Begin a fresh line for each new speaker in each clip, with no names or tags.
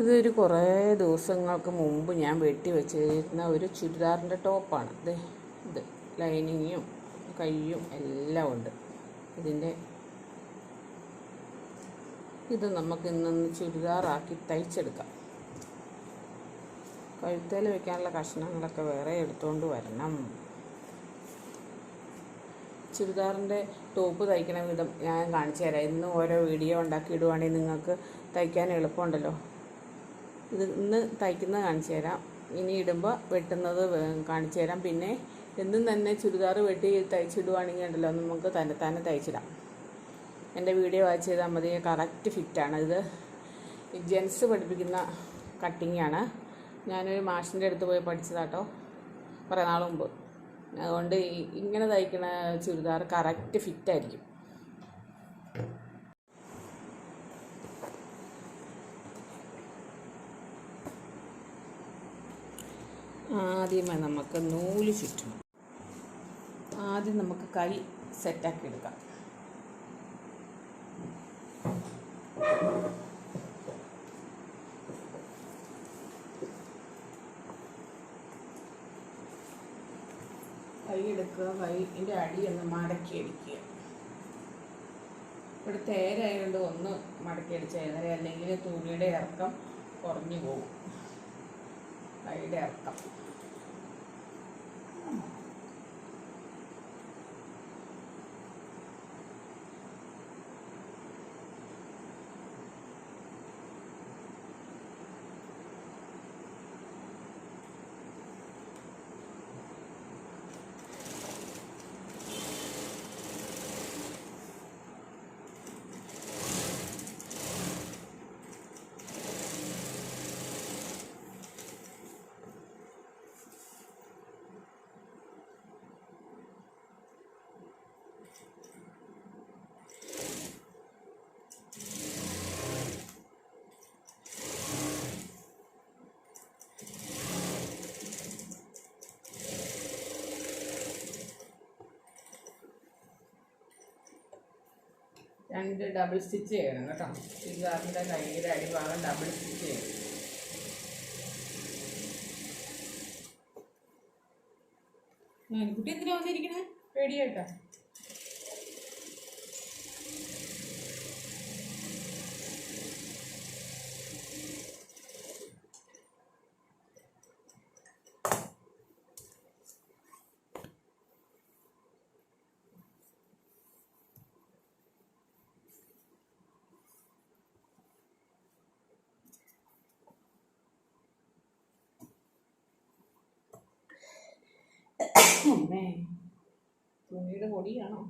ഇതൊരു കുറേ ദിവസങ്ങൾക്ക് മുമ്പ് ഞാൻ വെട്ടി വെച്ചിരുന്ന ഒരു ചുരിദാറിന്റെ ടോപ്പാണ്. ഇത് ഇത് ലൈനിങ്ങും കയ്യും എല്ലാം ഉണ്ട്. ഇതിന്റെ ഇത് നമുക്ക് ഇന്നൊന്ന് ചുരിദാറാക്കി തയ്ച്ചെടുക്കാം. കഴുത്തേൽ വെക്കാനുള്ള കഷ്ണങ്ങളൊക്കെ വേറെ എടുത്തുകൊണ്ട് വരണം. ചുരിദാറിന്റെ ടോപ്പ് തയ്ക്കണ വിധം ഞാൻ കാണിച്ചു തരാം. ഇന്ന് ഓരോ വീഡിയോ ഉണ്ടാക്കി ഇടുവാണെങ്കിൽ നിങ്ങൾക്ക് തയ്ക്കാൻ എളുപ്പമുണ്ടല്ലോ. ഇത് ഇന്ന് തയ്ക്കുന്നത് കാണിച്ചു തരാം. ഇനി ഇടുമ്പോൾ വെട്ടുന്നത് കാണിച്ചു തരാം. പിന്നെ എന്നും തന്നെ ചുരിദാർ വെട്ടി തയ്ച്ചിടുവാണെങ്കിൽ ഉണ്ടല്ലോ നമുക്ക് തന്നെ തന്നെ തയ്ച്ചിടാം. എന്റെ വീഡിയോ വാച്ച് ചെയ്താൽ മതി. കറക്റ്റ് ഫിറ്റാണ് ഇത്. ജെൻസ് പഠിപ്പിക്കുന്ന കട്ടിങ്ങാണ്. ഞാനൊരു മാഷിന്റെ അടുത്ത് പോയി പഠിച്ചതാട്ടോ. കുറേ നാൾ മുമ്പ്. അതുകൊണ്ട് ഇങ്ങനെ തയ്ക്കണ ചുരിദാർ കറക്റ്റ് ഫിറ്റായിരിക്കും ആദ്യമായി നമുക്ക് നൂൽ ചുറ്റണം. ആദ്യം നമുക്ക് കൈ സെറ്റാക്കി എടുക്കാം. എടുക്കുക കൈന്റെ ഒന്ന് മടക്കി അടിക്കുക. ഇവിടെ തേരായതുകൊണ്ട് ഒന്ന് മടക്കി അടിച്ചാൽ അല്ലെങ്കിൽ തുണിയുടെ ഇറക്കം കുറഞ്ഞു പോകും. കൈയുടെ ഇറക്കം. രണ്ട് ഡബിൾ സ്റ്റിച്ച് ചെയ്യണം കേട്ടോ. ചുരിദാറിന്റെ കൈയുടെ അടിഭാഗം ഡബിൾ സ്റ്റിച്ച് ചെയ്യണം. കുട്ടി എന്തിനാ വന്നിരിക്കണേ? പേടിയായിട്ടാ. തുണിയുടെ പൊടിയാണോ.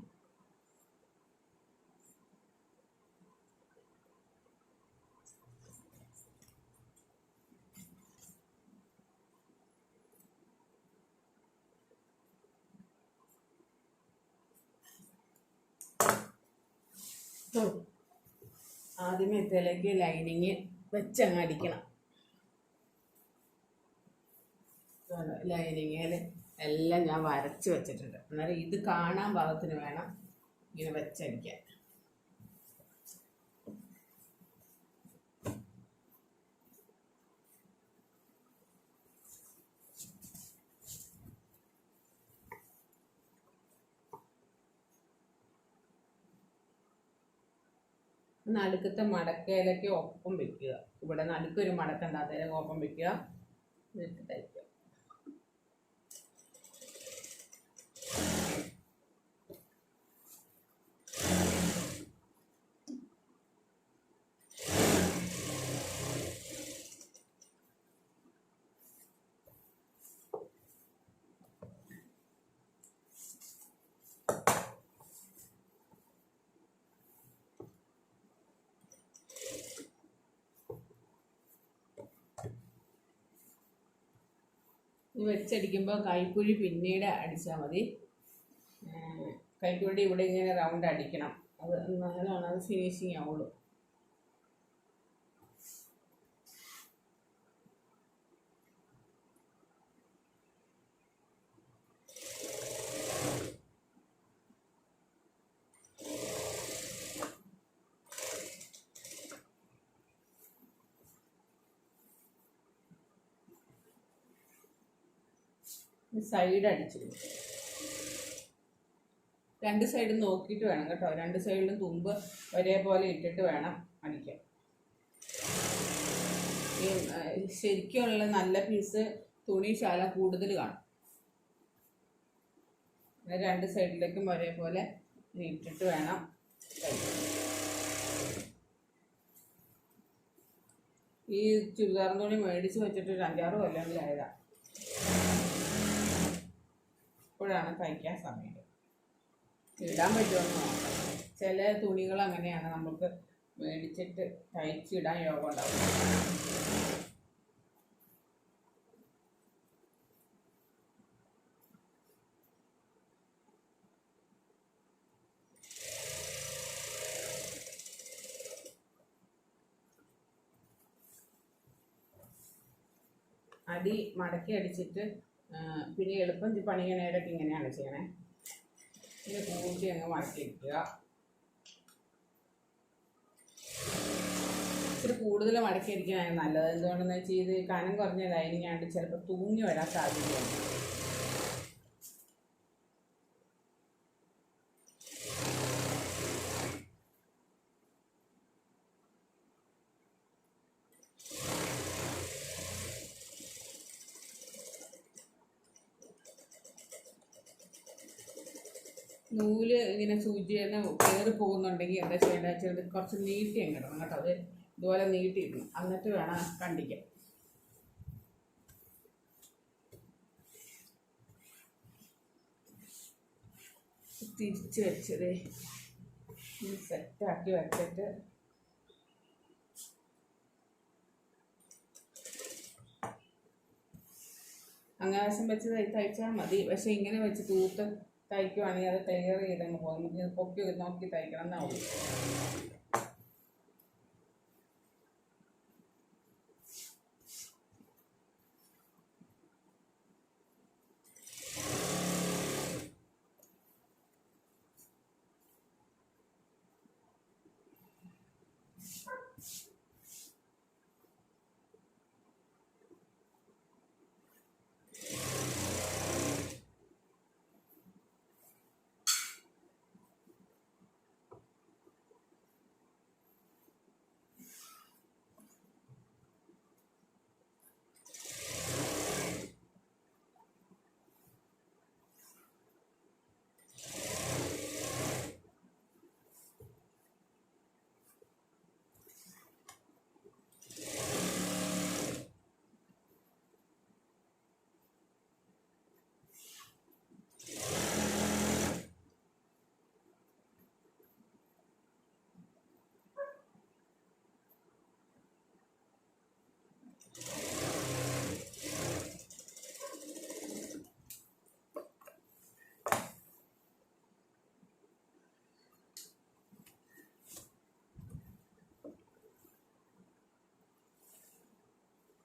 ആദ്യമേ ഇതിലേക്ക് ലൈനിങ് വെച്ചങ്ങ് അടിക്കണം. ലൈനിങ്ങിൽ എല്ലാം ഞാൻ വരച്ച് വെച്ചിട്ടുണ്ട്. അന്നേരം ഇത് കാണാൻ ഭാഗത്തിന് വേണം ഇങ്ങനെ വെച്ചടിക്കാൻ നടുക്കത്തെ മടക്കയിലൊക്കെ ഒപ്പം വെക്കുക. ഇവിടെ നടുക്കൊരു അതിലേക്ക് ഒപ്പം വെക്കുക. എന്നിട്ട് തയ്ക്കുക ഇത് വെച്ചടിക്കുമ്പോൾ കൈക്കുഴി പിന്നീട് അടിച്ചാൽ മതി. കൈക്കുഴി ഇവിടെ ഇങ്ങനെ റൗണ്ട് അടിക്കണം. അത് എന്നാലാണ് അത് ഫിനിഷിങ് ആവുള്ളൂ. സൈഡ് അടിച്ചു. രണ്ട് സൈഡും നോക്കിയിട്ട് വേണം കേട്ടോ രണ്ട് സൈഡിലും തുമ്പ് ഒരേപോലെ ഇട്ടിട്ട് വേണം അടിക്കാൻ ഈ ശരിക്കുള്ള നല്ല പീസ് തുണി ശാല കൂടുതൽ കാണും രണ്ട് സൈഡിലേക്കും ഒരേപോലെ നീട്ടിട്ട് വേണം. ഈ ചുരിദാർ തുണി മേടിച്ച് വെച്ചിട്ട് ഒരു അഞ്ചാറ് കൊല്ലങ്ങളിലായതാ ഇപ്പോഴാണ് തയ്ക്കാൻ സമയം. ഇടാൻ പറ്റുമെന്ന് ചില തുണികൾ അങ്ങനെയാണ് നമുക്ക് മേടിച്ചിട്ട് തയ്ച്ചിടാൻ യോഗം ഉണ്ടാവും. അടി മടക്കി അടിച്ചിട്ട് പിന്നെ എളുപ്പം പണിയണേടൊക്കെ ഇങ്ങനെയാണ് ചെയ്യണേ. ഇത് കൂട്ടി അങ്ങ് മടക്കി ഇരിക്കുക ഇച്ചിരി കൂടുതൽ മടക്കി അടിക്കാനാണ് നല്ലത്. എന്തുകൊണ്ടെന്ന് വെച്ചാൽ ഇത് കനം കുറഞ്ഞ ലൈനിങ് ആണ്ട് ചിലപ്പോൾ തൂങ്ങി വരാൻ സാധ്യതയുണ്ട്. നൂൽ ഇങ്ങനെ സൂചി തന്നെ കയറി പോകുന്നുണ്ടെങ്കിൽ എന്താ ചെയ്യേണ്ടത് ചെറുത് കുറച്ച് നീട്ടി ഇടണം കേട്ടോ. അത് ഇതുപോലെ നീട്ടിയിടണം എന്നിട്ട് വേണം കണ്ടിക്കാൻ തിരിച്ച് വെച്ചത് സെറ്റാക്കി വെച്ചിട്ട് അങ്ങാശം വെച്ച് തയ്- തയ്ച്ചാൽ മതി. പക്ഷെ ഇങ്ങനെ വെച്ച് തൂത്ത് തയ്ക്കുവാണെങ്കിൽ അത് ക്ലിയർ ചെയ്തങ്ങ് പോകും. നമുക്ക് പൊക്കി നോക്കി തയ്ക്കണം. എന്നാ ഉള്ളൂ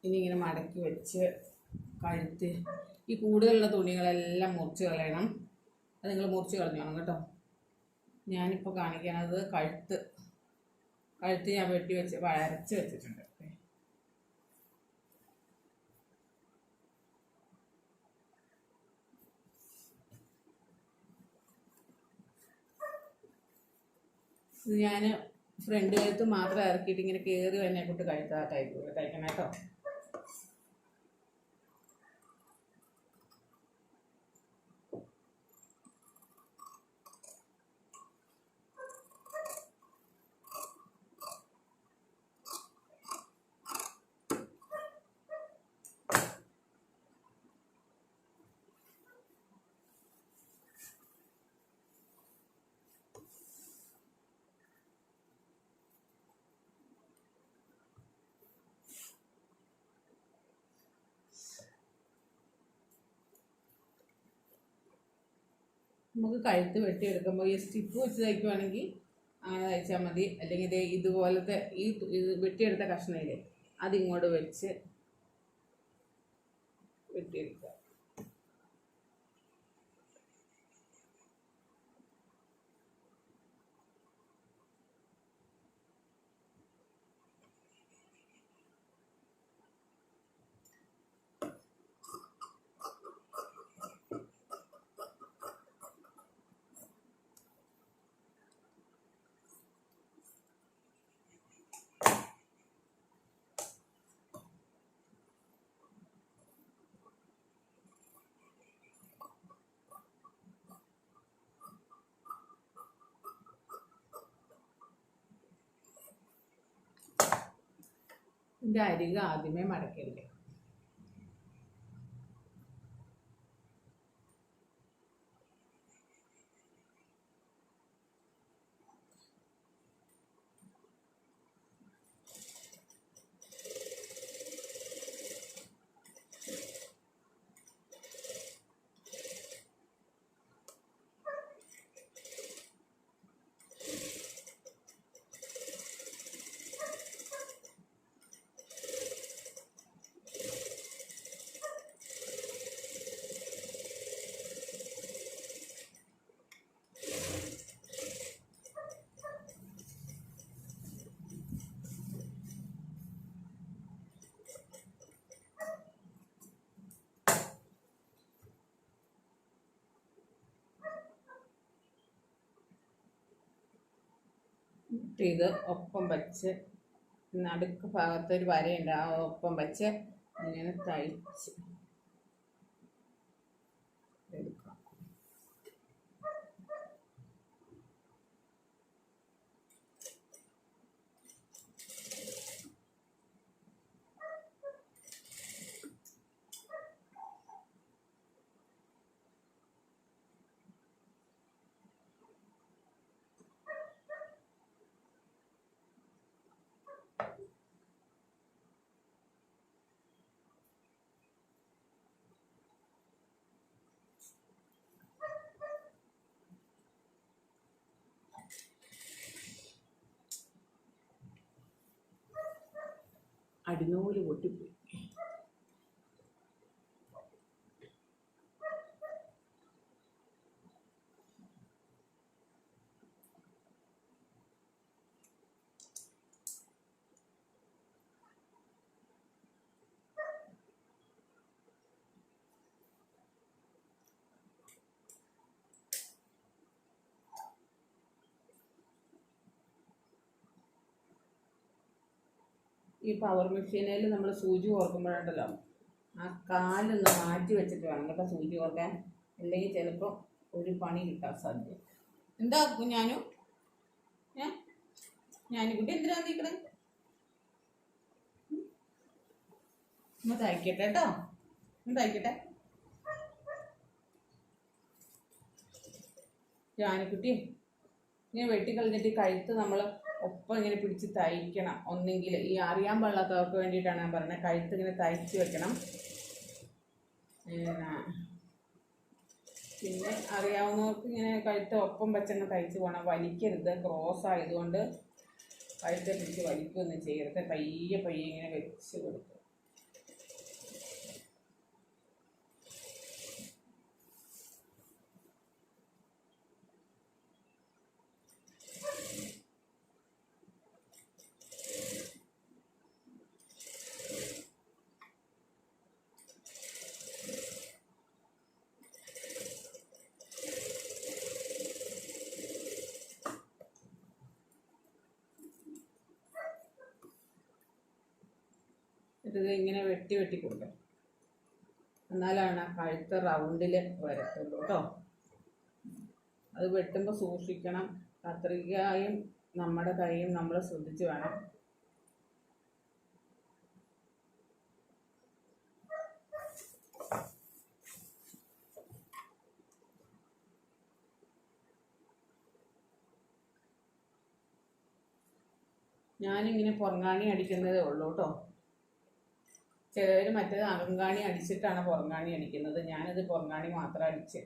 ഇനി ഇങ്ങനെ മടക്കി വെച്ച് കഴുത്ത്. ഈ കൂടുതലുള്ള തുണികളെല്ലാം മുറിച്ച് കളയണം. അത് നിങ്ങൾ മുറിച്ച് കളഞ്ഞോണം കേട്ടോ. ഞാനിപ്പോൾ കാണിക്കണത് കഴുത്ത്. കഴുത്ത് ഞാൻ വെട്ടി വെച്ച് വരച്ച് വെച്ചിട്ടുണ്ട്. ഞാൻ ഫ്രണ്ട് കഴുത്ത് മാത്രം ഇറക്കിയിട്ട് ഇങ്ങനെ കയറി തന്നെ കൊണ്ട് കഴുത്താ തയ്ക്കുക തയ്ക്കണം കേട്ടോ നമുക്ക് കഴുത്ത് വെട്ടിയെടുക്കുമ്പോൾ ഈ സ്റ്റിപ്പ് വെച്ച് തയ്ക്കുവാണെങ്കിൽ അങ്ങനെ തയ്ച്ചാൽ മതി. അല്ലെങ്കിൽ ഇതേ ഇതുപോലത്തെ ഈ വെട്ടിയെടുത്ത കഷ്ണയിലെ അതിങ്ങോട്ട് വെച്ച് വെട്ടിയെടുക്കുക. ഇതിന്റെ അരികെ ആദ്യമേ മടക്കരുത് എന്നിട്ട് ഇത് ഒപ്പം വച്ച് നടുക്ക് ഭാഗത്തൊരു വരയുണ്ട്. ആ ഒപ്പം വച്ച് ഇങ്ങനെ തയ്ച്ച് എടുക്കാം അടിനൂൽ പൊട്ടിപ്പോയി. ഈ പവർ മെഷീനിൽ നമ്മൾ സൂചി ഓർക്കുമ്പോഴുണ്ടല്ലോ ആ കാലൊന്ന് മാറ്റി വെച്ചിട്ട് വേണം കേട്ടോ സൂചി ഓർക്കാൻ. അല്ലെങ്കിൽ ചിലപ്പോൾ ഒരു പണി കിട്ടാൻ സാധ്യത. എന്താ ഞാനും ഏ? ഞാനിക്കുട്ടി എന്തിനാ നീക്കണേ ഒന്ന് തയ്ക്കട്ടെ കേട്ടോ. ഒന്ന് തയ്ക്കട്ടെ. ജാനിക്കുട്ടി ഇങ്ങനെ വെട്ടിക്കളഞ്ഞിട്ട് കഴുത്ത് നമ്മൾ ഒപ്പം ഇങ്ങനെ പിടിച്ച് തയ്ക്കണം. ഒന്നെങ്കിൽ ഈ അറിയാൻ പാടില്ലാത്തവർക്ക് വേണ്ടിയിട്ടാണ് ഞാൻ പറഞ്ഞത്. കഴുത്ത് ഇങ്ങനെ തയ്ച്ച് വെക്കണം. പിന്നെ അറിയാവുന്നവർക്ക് ഇങ്ങനെ കഴുത്ത് ഒപ്പം വെച്ചങ്ങ് തയ്ച്ച് പോകണം. വലിക്കരുത്. ക്രോസ് ആയതുകൊണ്ട് കഴുത്തെ പിടിച്ച് വലിക്കുകയൊന്നും ചെയ്യരുത്. പയ്യെ പയ്യെ ഇങ്ങനെ വെച്ച് കൊടുക്കുക ഇത് ഇങ്ങനെ വെട്ടി വെട്ടി കൊടുക്കണം എന്നാലാണ് ആ കഴുത്ത് റൗണ്ടിൽ വരത്തുള്ളൂ കേട്ടോ അത് വെട്ടുമ്പോൾ സൂക്ഷിക്കണം. കത്രികയും നമ്മുടെ കൈയും നമ്മൾ ശ്രദ്ധിച്ച് വേണം. ഞാനിങ്ങനെ പൊറങ്ങാണി അടിക്കുന്നതേ ഉള്ളൂ കേട്ടോ ചിലർ മറ്റേത് അകങ്കാണി അടിച്ചിട്ടാണ് പുറങ്ങാണി അടിക്കുന്നത്. ഞാനത് പുറങ്ങാണി മാത്രം അടിച്ച്.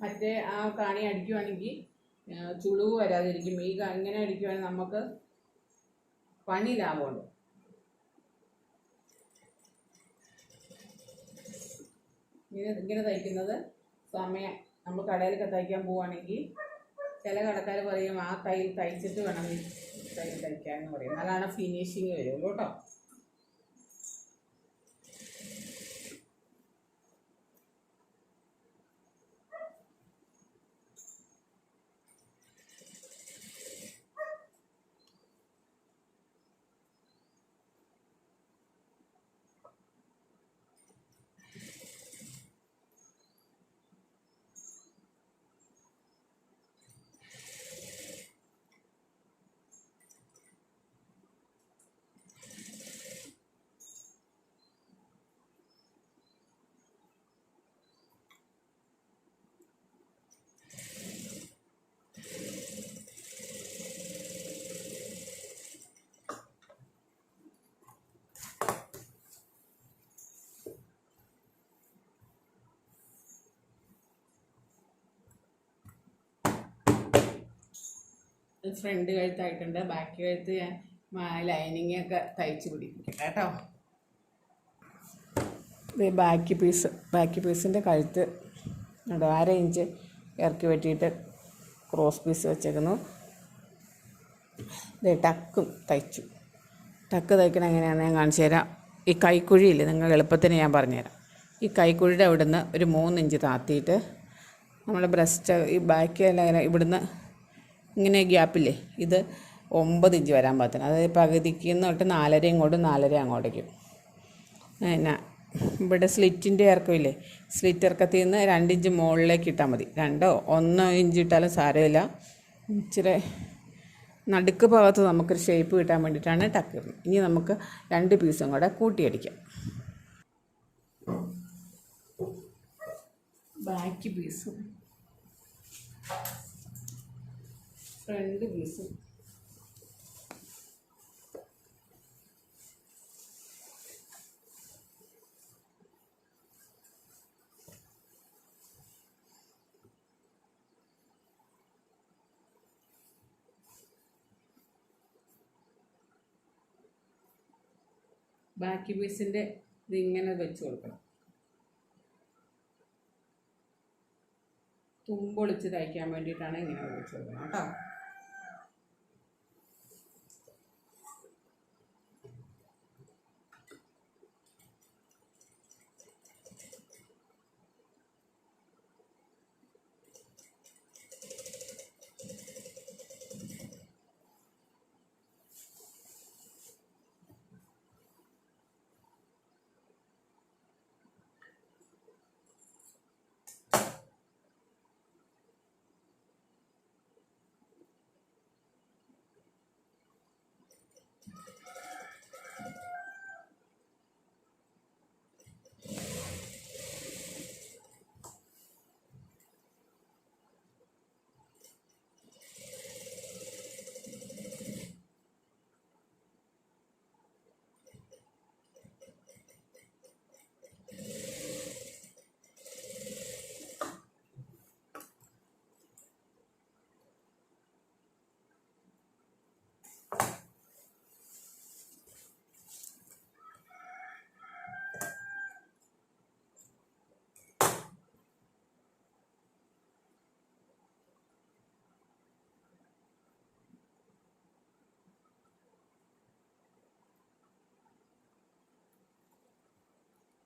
മറ്റേ ആ കാണി അടിക്കുവാണെങ്കിൽ ചുളിവ് വരാതിരിക്കും. ഈ ഇങ്ങനെ അടിക്കുവാണെങ്കിൽ നമുക്ക് പണി ലാഭമുണ്ട്. ഇങ്ങനെ ഇങ്ങനെ തയ്ക്കുന്നത് സമയം നമ്മൾ കടയിലൊക്കെ തയ്ക്കാൻ പോവുകയാണെങ്കിൽ ചില കടക്കാർ പറയും ആ തൈ തയ്ച്ചിട്ട് വേണം തൈ തയ്ക്കാൻ പറയും. അതാണ് ഫിനിഷിങ് വരുള്ളൂ കേട്ടോ. ഫ്രണ്ട് കഴുത്തായിട്ടുണ്ട്. ബാക്കി കഴുത്ത് ഞാൻ ലൈനിങ് ഒക്കെ തയ്ച്ച് പിടിക്കും കേട്ടോ. ഇത് ബാക്കി പീസ് ബാക്കി പീസിന്റെ കഴുത്ത് ഉണ്ടോ അര ഇഞ്ച് ഇറക്കി വെട്ടിയിട്ട് ക്രോസ് പീസ് വെച്ചേക്കുന്നു. ഇത് ടക്കും തയ്ച്ചു. ടക്ക് തയ്ക്കണ എങ്ങനെയാണെന്ന് ഞാൻ കാണിച്ചു തരാം. ഈ കൈക്കുഴിയിൽ നിങ്ങൾ എളുപ്പത്തിന് ഞാൻ പറഞ്ഞുതരാം ഈ കൈക്കുഴിയുടെ അവിടുന്ന് ഒരു മൂന്നിഞ്ച് താത്തിയിട്ട് നമ്മൾ ബ്രസ്റ്റ് ഈ ബാക്കി ഇങ്ങനെ ഇവിടുന്ന് ഇങ്ങനെ ഗ്യാപ്പില്ലേ? ഇത് ഒമ്പത് ഇഞ്ച് വരാൻ പാകത്തിന്. അതായത് പകുതിക്ക് തൊട്ട് നാലര ഇങ്ങോട്ടും നാലര അങ്ങോട്ടേക്കും. പിന്നെ ഇവിടെ സ്ലിറ്റിന്റെ ഇറക്കമില്ലേ? സ്ലിറ്റ് ഇറക്കത്തിൽ നിന്ന് രണ്ട് ഇഞ്ച് മുകളിലേക്ക് ഇട്ടാൽ മതി. രണ്ടോ ഒന്നോ ഇഞ്ച് ഇട്ടാലും സാരമില്ല. ഇച്ചിരി നടുക്ക് ഭാഗത്ത് നമുക്കൊരു ഷേപ്പ് കിട്ടാൻ വേണ്ടിയിട്ടാണ് ടക്ക് ഇടുന്നത്. ഇനി നമുക്ക് രണ്ട് പീസും കൂടെ കൂട്ടിയടിക്കാം. ബാക്ക് പീസും ഫ്രണ്ട് പീസും ബാക്കി പീസിന്റെ ഇതിങ്ങനെ വെച്ച് കൊടുക്കണം. തുമ്പൊളിച്ച് തയ്ക്കാൻ വേണ്ടിയിട്ടാണ് ഇങ്ങനെ വെച്ച് കൊടുക്കണം കേട്ടോ.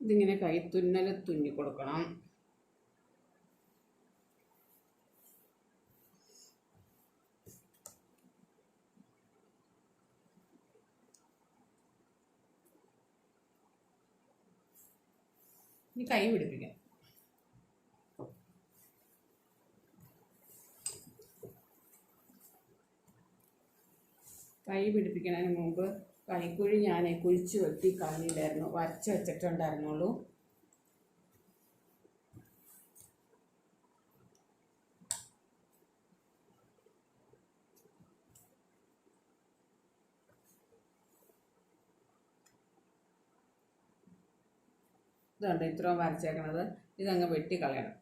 ഇതിങ്ങനെ കൈത്തുന്നൽ തുന്നി കൊടുക്കണം. കൈ പിടിപ്പിക്കാം. കൈ പിടിപ്പിക്കുന്നതിന് മുമ്പ് കൈക്കുഴി ഞാൻ കുഴിച്ച് വെട്ടി കളഞ്ഞില്ലായിരുന്നു വരച്ച് വെച്ചിട്ടുണ്ടായിരുന്നുള്ളൂ. ഇതുണ്ട് ഇത്രയും വരച്ചേക്കണത്. ഇതങ്ങ് വെട്ടി കളയണം.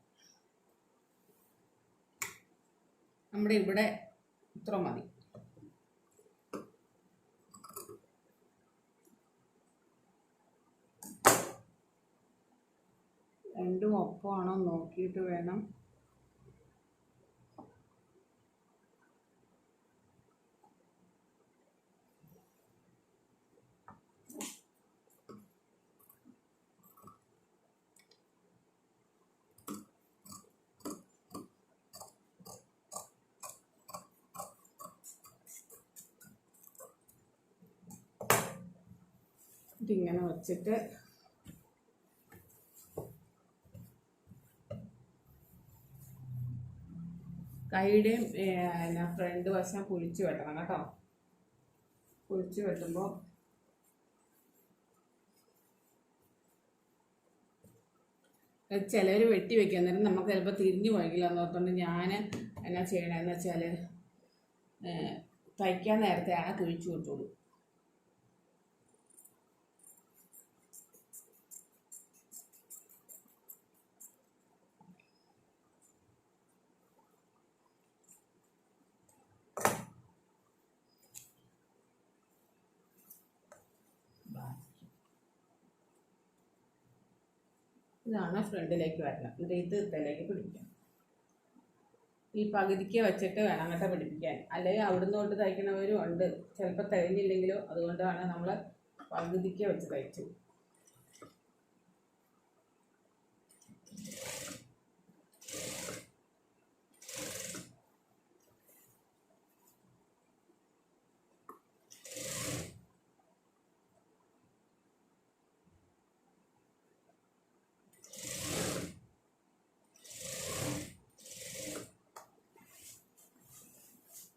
നമ്മുടെ ഇവിടെ ഇത്ര മതി. രണ്ടും ഒപ്പമാണോ നോക്കിയിട്ട് വേണം. ഇതിങ്ങനെ വച്ചിട്ട് കൈയുടെയും പിന്നെ ഫ്രണ്ട് വശം കുഴിച്ച് വെട്ടണം കേട്ടോ. കുഴിച്ച് വെട്ടുമ്പോൾ ചിലർ വെട്ടി വെക്കുക അന്നേരം നമുക്ക് ചിലപ്പോൾ തിരിഞ്ഞു പോയെങ്കിലും ഓർത്തുകൊണ്ട് ഞാൻ എന്നാ ചെയ്യണമെന്ന് വെച്ചാൽ തയ്ക്കാൻ നേരത്തെയാണ് കുഴിച്ചു വിട്ടുള്ളൂ ഇതാണ് ഫ്രണ്ടിലേക്ക് വരണം. എന്നിട്ട് ഇത് ഇത്തലേക്ക് പിടിക്കാം ഈ പകുതിക്ക് വെച്ചിട്ട് വേണം അങ്ങോട്ട് പിടിപ്പിക്കാൻ. അല്ലെങ്കിൽ അവിടുന്ന് തൊട്ട് തയ്ക്കണവരും ഉണ്ട്. ചിലപ്പോൾ തികഞ്ഞില്ലെങ്കിലോ അതുകൊണ്ടാണ് നമ്മൾ പകുതിക്ക് വെച്ച് തയ്ച്ചു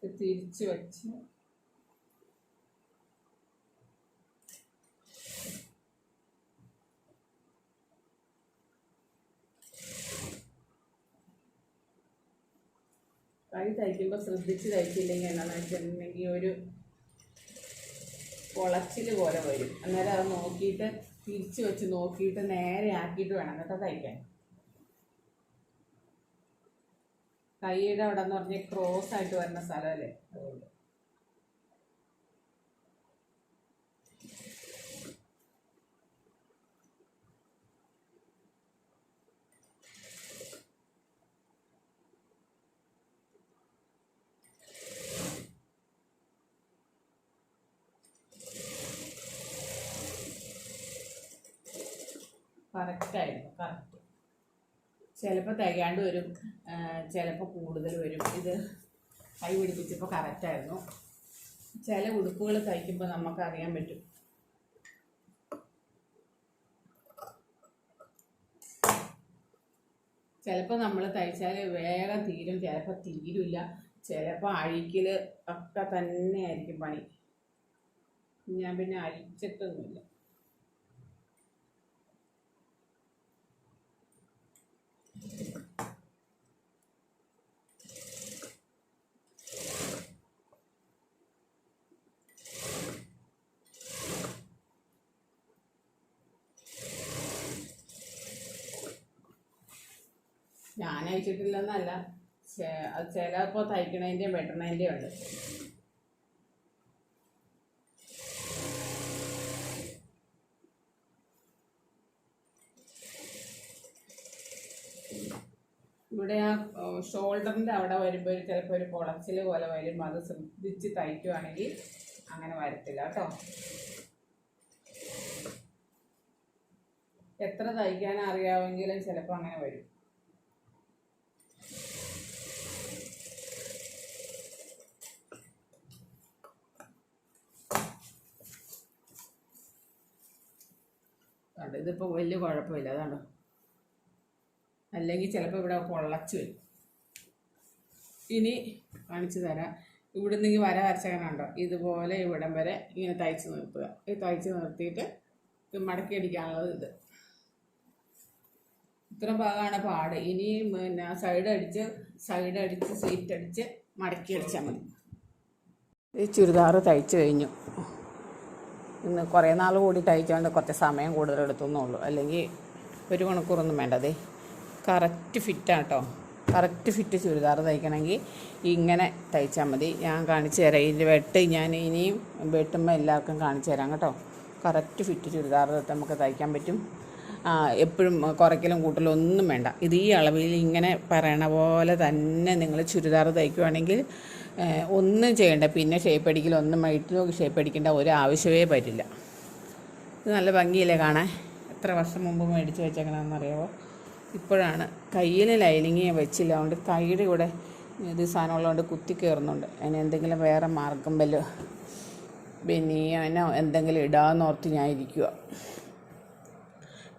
ഇത് തിരിച്ച് വെച്ച്. കൈ തയ്ക്കുമ്പോൾ ശ്രദ്ധിച്ച് തയ്ച്ചില്ലെങ്കിൽ എന്താണെന്ന് വെച്ചിട്ടുണ്ടെങ്കിൽ ഒരു കുളച്ചിൽ പോലെ വരും. അന്നേരം അത് നോക്കിയിട്ട് തിരിച്ച് വെച്ച് നോക്കിയിട്ട് നേരെ ആക്കിയിട്ട് വേണം കേട്ടോ തയ്ക്കാൻ. കൈയുടെ അവിടെ എന്ന് പറഞ്ഞാൽ ക്രോസ് ആയിട്ട് വരുന്ന സ്ഥലമല്ലേ? അതുകൊണ്ട്. കറക്റ്റായിരുന്നു കറക്റ്റ് ചിലപ്പോൾ തികയാണ്ട് വരും. ചിലപ്പോൾ കൂടുതൽ വരും. ഇത് കൈ പിടിപ്പിച്ചപ്പോൾ കറക്റ്റായിരുന്നു ചില ഉടുപ്പുകൾ തയ്ക്കുമ്പോൾ നമുക്കറിയാൻ പറ്റും. ചിലപ്പോൾ നമ്മൾ തയ്ച്ചാൽ വേറെ തീരും ചിലപ്പോൾ തീരില്ല. ചിലപ്പോൾ അഴിക്കൽ ഒക്കെ തന്നെയായിരിക്കും പണി. ഞാൻ പിന്നെ അഴിച്ചിട്ടൊന്നുമില്ല. ചെ- അത് ചിലപ്പോൾ തയ്ക്കണതിന്റെയും വെട്ടണതിന്റെയും ഉണ്ട്. ഇവിടെ ആ ഷോൾഡറിന്റെ അവിടെ വരുമ്പോൾ ചിലപ്പോൾ ഒരു കുളച്ചിൽ പോലെ വരും. അത് ശ്രദ്ധിച്ച് തയ്ക്കുവാണെങ്കിൽ അങ്ങനെ വരത്തില്ല കേട്ടോ. എത്ര തയ്ക്കാൻ അറിയാമെങ്കിലും ചിലപ്പോൾ അങ്ങനെ വരും. ഇതിപ്പോൾ വലിയ കുഴപ്പമില്ല അതാണ്? അല്ലെങ്കിൽ ചിലപ്പോൾ ഇവിടെ പൊള്ളച്ചു വരും. ഇനി കാണിച്ചു തരാം. ഇവിടെ നിന്ന് വര വരച്ചകനുണ്ടോ ഇതുപോലെ ഇവിടം വരെ ഇങ്ങനെ തയ്ച്ച് നിർത്തുക. ഈ തയ്ച്ച് നിർത്തിയിട്ട് മടക്കി അടിക്കാനുള്ളത് ഇത്. ഇത്ര ഭാഗമാണ് പാട്. ഇനി പിന്നെ സൈഡ് അടിച്ച് സൈഡ് അടിച്ച് സീറ്റ് അടിച്ച് മടക്കി അടിച്ചാൽ മതി. ഈ ചുരിദാർ തയ്ച്ചു കഴിഞ്ഞു. ഇന്ന് കുറേ നാൾ കൂടി അയക്കാണ്ട് കുറച്ച് സമയം കൂടുതൽ എടുത്തുന്നുള്ളൂ അല്ലെങ്കിൽ ഒരു മണിക്കൂറൊന്നും വേണ്ടതേ കറക്റ്റ് ഫിറ്റാണ് കേട്ടോ കറക്റ്റ് ഫിറ്റ് ചുരിദാർ തയ്ക്കണമെങ്കിൽ ഇങ്ങനെ തയ്ച്ചാൽ മതി. ഞാൻ കാണിച്ചു തരാം. ഇതിന്റെ വെട്ട് ഞാൻ ഇനിയും വെട്ടുമ്പോൾ എല്ലാവർക്കും കാണിച്ചു തരാം കേട്ടോ. കറക്റ്റ് ഫിറ്റ് ചുരിദാർ നമുക്ക് തയ്ക്കാൻ പറ്റും. എപ്പോഴും കുറയ്ക്കലും കൂട്ടലും ഒന്നും വേണ്ട. ഇത് ഈ അളവിൽ ഇങ്ങനെ പറയണ പോലെ തന്നെ നിങ്ങൾ ചുരിദാർ തയ്ക്കുവാണെങ്കിൽ ഒന്നും ചെയ്യണ്ട. പിന്നെ ഷേപ്പ് അടിക്കില്ല അടിക്കലൊന്നും മൈറ്റ് നോക്കി ഷേപ്പ് അടിക്കേണ്ട. ഒരു ആവശ്യമേ പറ്റില്ല. ഇത് നല്ല ഭംഗിയില്ലേ കാണാൻ? എത്ര വർഷം മുമ്പ് മേടിച്ച് വെച്ചേക്കണമെന്നറിയാമോ ഇപ്പോഴാണ്. കയ്യിൽ ലൈനിങ് വെച്ചില്ല. അതുകൊണ്ട് കൈയുടെ കൂടെ ഇത് സാധനമുള്ളതുകൊണ്ട് കുത്തി കയറുന്നുണ്ട് അതിന് എന്തെങ്കിലും വേറെ മാർഗം വല്ലോ? ബനിയനോ എന്തെങ്കിലും ഇടാമെന്ന് ഓർത്ത് ഞാൻ ഇരിക്കുക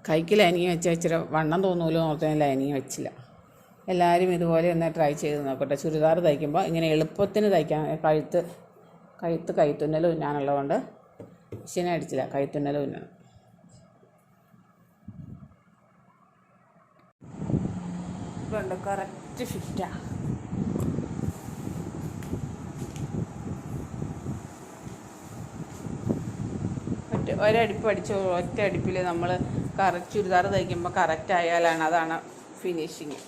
കൈക്ക് ലൈനിങ് വെച്ചാൽ ഇച്ചിരി വണ്ണം തോന്നൂലോ ഓർത്ത് ഞാൻ ലൈനിങ് വെച്ചില്ല. എല്ലാവരും ഇതുപോലെ ഒന്ന് ട്രൈ ചെയ്ത് നോക്കട്ടെ. ചുരിദാർ തയ്ക്കുമ്പോൾ ഇങ്ങനെ എളുപ്പത്തിന് തയ്ക്കാൻ കഴുത്ത് കഴുത്ത് കൈത്തുന്നൽ ഉന്നാനുള്ളതുകൊണ്ട് മെഷീനെ അടിച്ചില്ല കൈത്തുന്നൽ ഉന്നാണ് കറക്റ്റ് ഫിറ്റാണ് ഒറ്റ ഒരടിപ്പ് അടിച്ച് ഒറ്റ അടുപ്പിൽ നമ്മൾ കറക്റ്റ് ചുരിദാർ തയ്ക്കുമ്പോൾ കറക്റ്റ് ആയാലാണ് അതാണ് ഫിനിഷിങ്